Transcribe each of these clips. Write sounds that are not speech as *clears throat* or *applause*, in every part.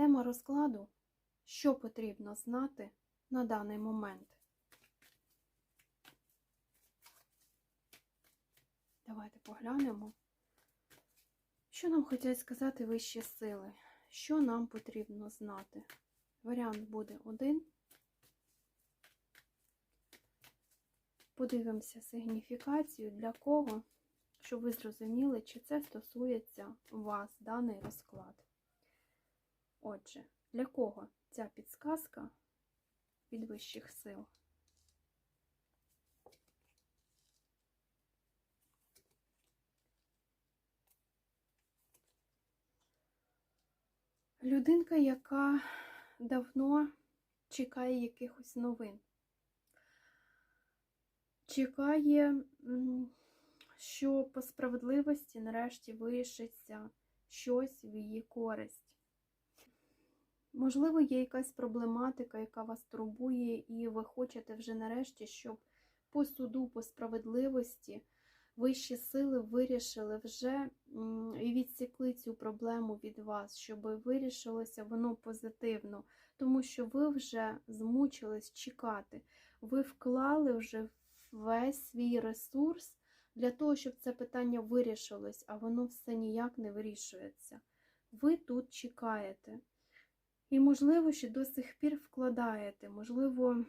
Тема розкладу, що потрібно знати на даний момент. Давайте поглянемо, що нам хочуть сказати вищі сили, що нам потрібно знати. Варіант буде один. Подивимося сигніфікацію для кого, щоб ви зрозуміли, чи це стосується вас даний розклад. Отже, для кого ця підсказка від вищих сил? Людинка, яка давно чекає якихось новин. Чекає, що по справедливості нарешті вирішиться щось в її користь. Можливо, є якась проблематика, яка вас турбує, і ви хочете вже нарешті, щоб по суду, по справедливості вищі сили вирішили вже і відсікли цю проблему від вас, щоб вирішилося воно позитивно, тому що ви вже змучились чекати. Ви вклали вже весь свій ресурс для того, щоб це питання вирішилось, а воно все ніяк не вирішується. Ви тут чекаєте. І, можливо, ще до сих пір вкладаєте, можливо,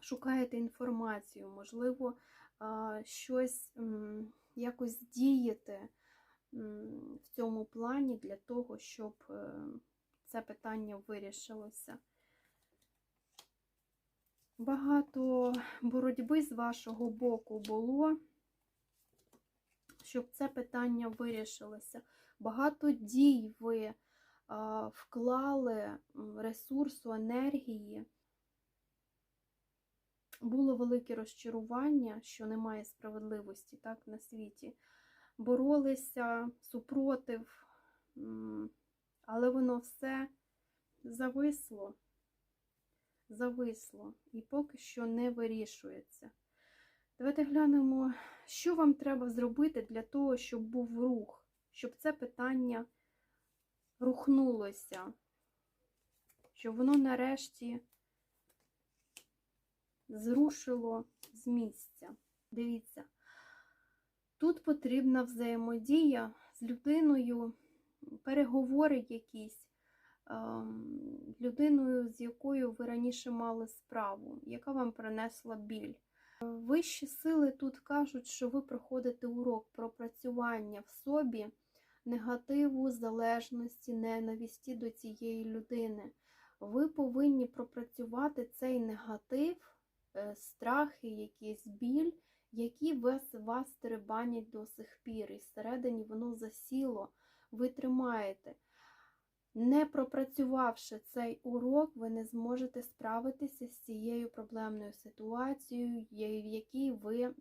шукаєте інформацію, можливо, щось якось дієте в цьому плані для того, щоб е, це питання вирішилося. Багато боротьби з вашого боку було, щоб це питання вирішилося. Багато дій ви вклали ресурсу, енергії. Було велике розчарування, що немає справедливості так, на світі. Боролися супротив, але воно все зависло, зависло і поки що не вирішується. Давайте глянемо, що вам треба зробити для того, щоб був рух, щоб це питання рухнулося, щоб воно нарешті зрушило з місця. Дивіться, тут потрібна взаємодія з людиною, переговори якісь, ем, людиною, з якою ви раніше мали справу, яка вам принесла біль. Вищі сили тут кажуть, що ви проходите урок пропрацювання в собі негативу, залежності, ненависті до цієї людини. Ви повинні пропрацювати цей негатив, е, страхи, якийсь біль, які вас, вас теребанять до сих пір. І всередині воно засіло, ви тримаєте. Не пропрацювавши цей урок, ви не зможете справитися з цією проблемною ситуацією, в якій ви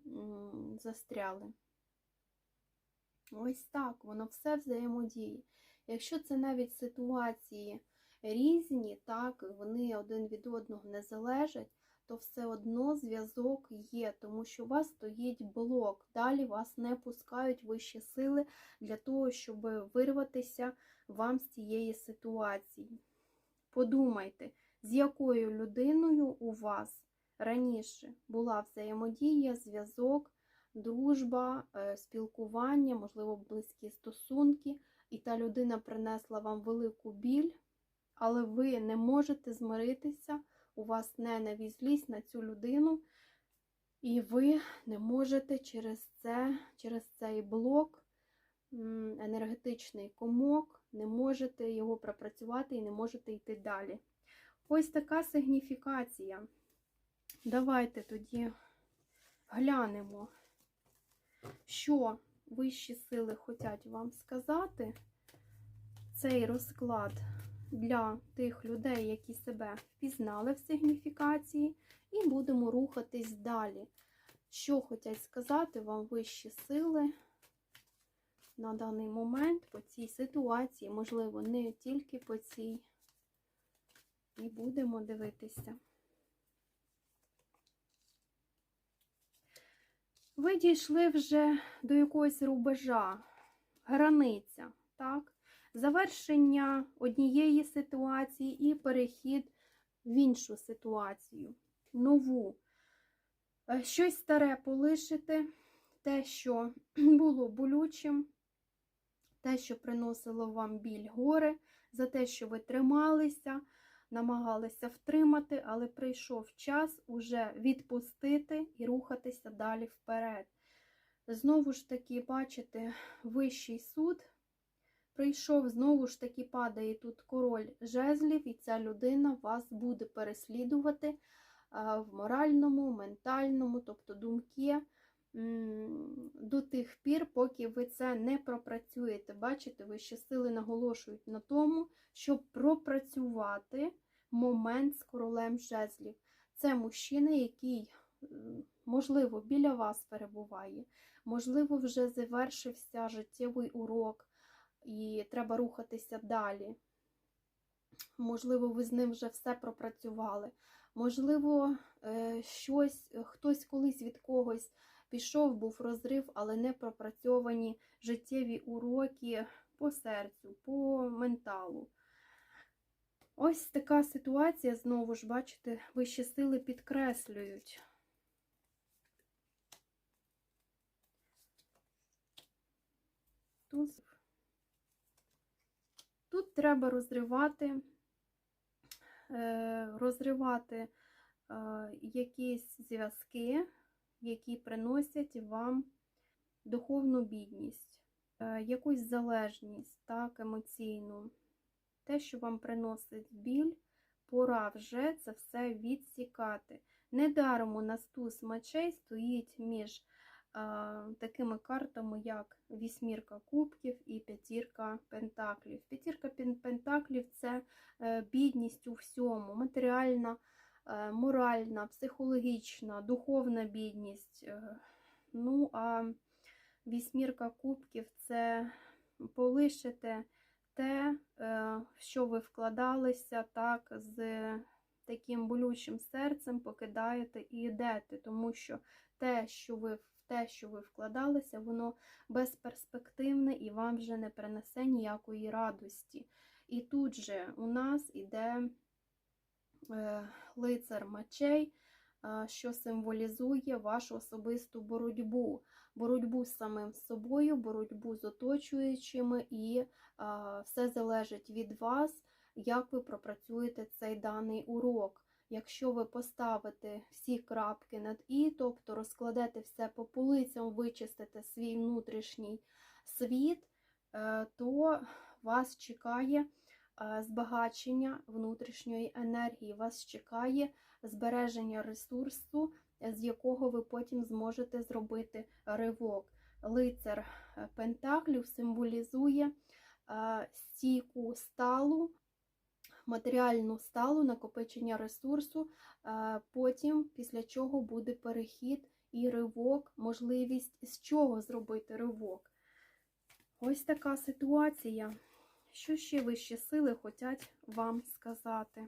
застряли. Ось так, воно все взаємодіє. Якщо це навіть ситуації різні, так, вони один від одного не залежать, то все одно зв'язок є, тому що у вас стоїть блок. Далі вас не пускають вищі сили для того, щоб вирватися вам з цієї ситуації. Подумайте, з якою людиною у вас раніше була взаємодія, зв'язок, дружба, е, спілкування, можливо, близькі стосунки, і та людина принесла вам велику біль, але ви не можете змиритися, у вас ненависть злість на цю людину, і ви не можете через це, через цей блок, енергетичний комок, не можете його пропрацювати і не можете йти далі. Ось така сигніфікація. Давайте тоді глянемо, що вищі сили хочуть вам сказати. Цей розклад для тих людей, які себе впізнали в сигніфікації, і будемо рухатись далі. Що хочуть сказати вам вищі сили на даний момент по цій ситуації, можливо, не тільки по цій. І будемо дивитися. Ви дійшли вже до якогось рубежа, границя, так? завершення однієї ситуації і перехід в іншу ситуацію, нову. Е, Щось старе полишити, те, що *clears throat* було болючим, те, що приносило вам біль горе, за те, що ви трималися, намагалися втримати, але прийшов час уже відпустити і рухатися далі вперед. Знову ж таки, бачите, вищий суд прийшов, знову ж таки падає тут король жезлів, і ця людина вас буде переслідувати в моральному, ментальному, тобто думки до тих пір, поки ви це не пропрацюєте. Бачите, вищі сили наголошують на тому, щоб пропрацювати момент з королем жезлів. Це мужчина, який, можливо, біля вас перебуває, можливо, вже завершився життєвий урок, і треба рухатися далі. Можливо, ви з ним вже все пропрацювали. Можливо, е, щось, хтось колись від когось пішов, був розрив, але не пропрацьовані життєві уроки по серцю, по менталу. Ось така ситуація, знову ж, бачите, вищі сили підкреслюють. Туз. Тут треба розривати, е, розривати е, якісь зв'язки, які приносять вам духовну бідність, е, якусь залежність, так, емоційну. Те, що вам приносить біль, пора вже це все відсікати. Недаром у нас туз мечей стоїть між а, такими картами, як вісьмірка кубків і п'ятірка пентаклів. П'ятірка пентаклів це е, бідність у всьому, матеріальна, е, моральна, психологічна, духовна бідність. Е, Ну, а вісьмірка кубків це полишите те, е, в що ви вкладалися, так, з таким болючим серцем покидаєте і йдете, тому що те, що ви те, що ви вкладалися, воно безперспективне і вам вже не принесе ніякої радості. І тут же у нас іде е, лицар мечей, е, що символізує вашу особисту боротьбу, боротьбу з самим собою, боротьбу з оточуючими, і все залежить від вас, як ви пропрацюєте цей даний урок. Якщо ви поставите всі крапки над і, тобто розкладете все по полицям, вичистите свій внутрішній світ, е, то вас чекає е, збагачення внутрішньої енергії, вас чекає збереження ресурсу, з якого ви потім зможете зробити ривок. Лицар е, Пентаклів символізує е, стійку сталу, матеріальну сталу, накопичення ресурсу, е, потім, після чого буде перехід і ривок, можливість з чого зробити ривок. Ось така ситуація. Що ще вищі сили хочуть вам сказати?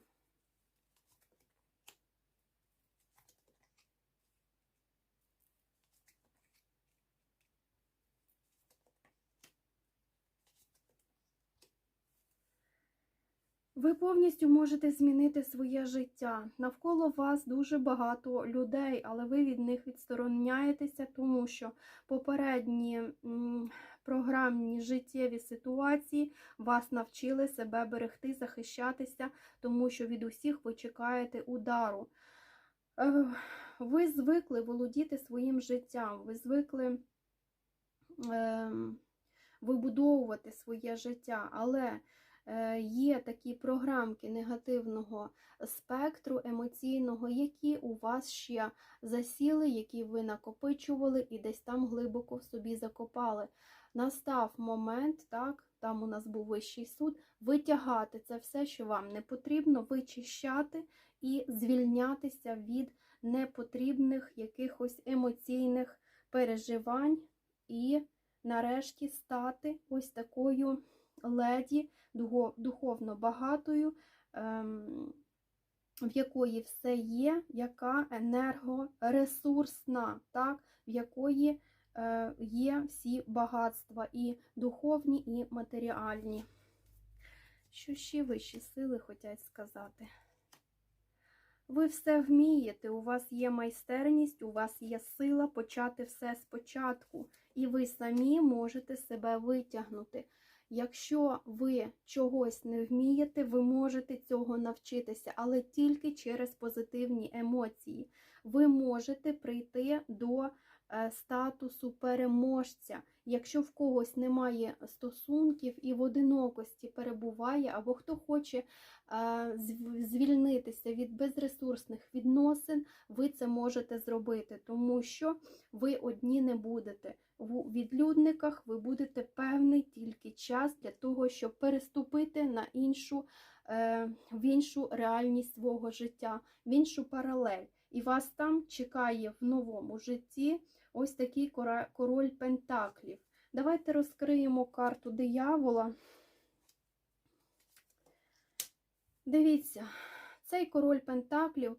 Ви повністю можете змінити своє життя. Навколо вас дуже багато людей, але ви від них відстороняєтеся, тому що попередні програмні життєві ситуації вас навчили себе берегти, захищатися, тому що від усіх ви чекаєте удару. Е, Ви звикли володіти своїм життям, ви звикли ем, вибудовувати своє життя, але е, є такі програмки негативного спектру емоційного, які у вас ще засіли, які ви накопичували і десь там глибоко в собі закопали. Настав момент, так, там у нас був вищий суд, витягати це все, що вам не потрібно, вичищати і звільнятися від непотрібних якихось емоційних переживань і нарешті стати ось такою леді, духовно багатою, ем, в якої все є, яка енергоресурсна, так, в якої є всі багатства і духовні, і матеріальні. Що ще вищі сили хочуть сказати? Ви все вмієте, у вас є майстерність, у вас є сила почати все спочатку, і ви самі можете себе витягнути. Якщо ви чогось не вмієте, ви можете цього навчитися, але тільки через позитивні емоції. Ви можете прийти до е, статусу переможця. Якщо в когось немає стосунків і в одинокості перебуває, або хто хоче е, звільнитися від безресурсних відносин, ви це можете зробити, тому що ви одні не будете. В відлюдниках ви будете певний тільки час для того, щоб переступити на іншу, е, в іншу реальність свого життя, в іншу паралель. І вас там чекає в новому житті ось такий король пентаклів. Давайте розкриємо карту диявола. Дивіться, цей король пентаклів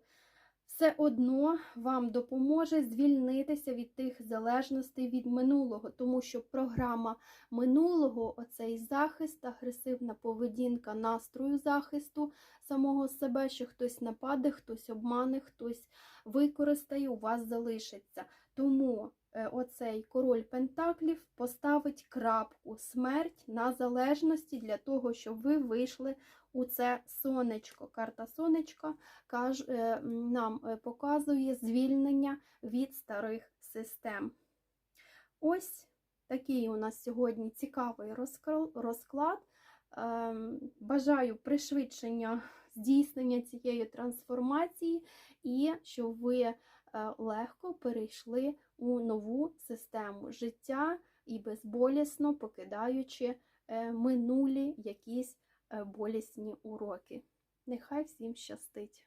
все одно вам допоможе звільнитися від тих залежностей від минулого, тому що програма минулого, оцей захист, агресивна поведінка настрою захисту самого себе, що хтось нападе, хтось обмане, хтось використає, у вас залишиться. Тому е, оцей король Пентаклів поставить крапку смерть на залежності для того, щоб ви вийшли у це сонечко. Карта сонечка е, нам е, показує звільнення від старих систем. Ось такий у нас сьогодні цікавий розклад. Ем, Бажаю пришвидшення здійснення цієї трансформації і щоб ви легко перейшли у нову систему життя і безболісно покидаючи е, минулі якісь е, болісні уроки. Нехай всім щастить!